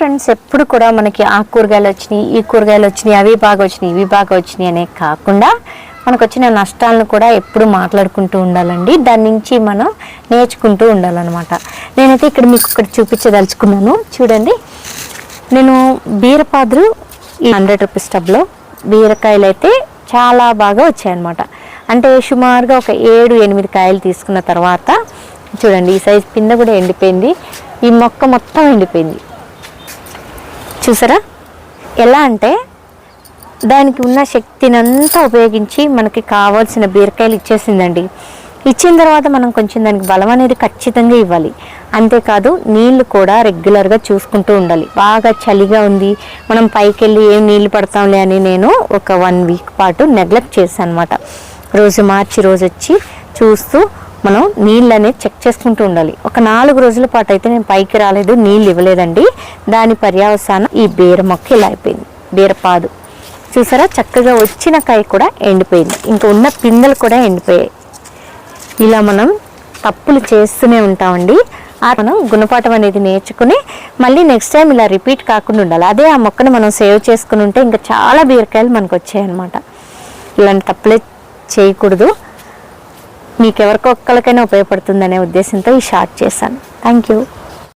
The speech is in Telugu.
ఫ్రెండ్స్ ఎప్పుడు కూడా మనకి ఆ కూరగాయలు వచ్చినాయి ఈ కూరగాయలు వచ్చినాయి అవి బాగా వచ్చినాయి ఇవి బాగా వచ్చినాయి అనే కాకుండా మనకు వచ్చిన నష్టాలను కూడా ఎప్పుడు మాట్లాడుకుంటూ ఉండాలండి. దాని నుంచి మనం నేర్చుకుంటూ ఉండాలన్నమాట. నేనైతే ఇక్కడ మీకు ఇక్కడ చూపించదలుచుకున్నాను. చూడండి. నేను బీరపాదులు ఈ హండ్రెడ్ రూపీస్ టబ్లో బీరకాయలు అయితే చాలా బాగా వచ్చాయన్నమాట. అంటే సుమారుగా ఒక ఏడు ఎనిమిది కాయలు తీసుకున్న తర్వాత చూడండి ఈ సైజ్ పింద కూడా ఎండిపోయింది. ఈ మొక్క మొత్తం ఎండిపోయింది. చూసారా? ఎలా అంటే దానికి ఉన్న శక్తిని అంతా ఉపయోగించి మనకి కావాల్సిన బీరకాయలు ఇచ్చేసిందండి. ఇచ్చిన తర్వాత మనం కొంచెం దానికి బలం అనేది ఖచ్చితంగా ఇవ్వాలి. అంతేకాదు నీళ్ళు కూడా రెగ్యులర్గా చూసుకుంటూ ఉండాలి. బాగా చలిగా ఉంది. మనం పైకి వెళ్ళి ఏం నీళ్ళు పడతాంలే అని నేను ఒక వన్ వీక్ పాటు నెగ్లెక్ట్ చేశాను అనమాట రోజు మార్చి రోజు వచ్చి చూస్తూ మనం నీళ్ళు అనేది చెక్ చేసుకుంటూ ఉండాలి. ఒక నాలుగు రోజుల పాటు అయితే నేను పైకి రాలేదు నీళ్ళు ఇవ్వలేదండి. దాని పర్యావసానం ఈ బీర మొక్క ఇలా అయిపోయింది. బీరపాదు చూసారా? చక్కగా వచ్చిన కాయ కూడా ఎండిపోయింది. ఇంకా ఉన్న పిందెలు కూడా ఎండిపోయాయి. ఇలా మనం తప్పులు చేస్తూనే ఉంటామండి. ఆ మనం గుణపాఠం అనేది నేర్చుకుని మళ్ళీ నెక్స్ట్ టైం ఇలా రిపీట్ కాకుండా ఉండాలి. అదే ఆ మొక్కను మనం సేవ్ చేసుకుని ఉంటే ఇంకా చాలా బీరకాయలు మనకు వచ్చాయన్నమాట. ఇలాంటి తప్పులే చేయకూడదు. మీకు ఎవరికొక్కరికైనా ఉపయోగపడుతుందనే ఉద్దేశంతో ఈ షార్ట్ చేశాను. Thank you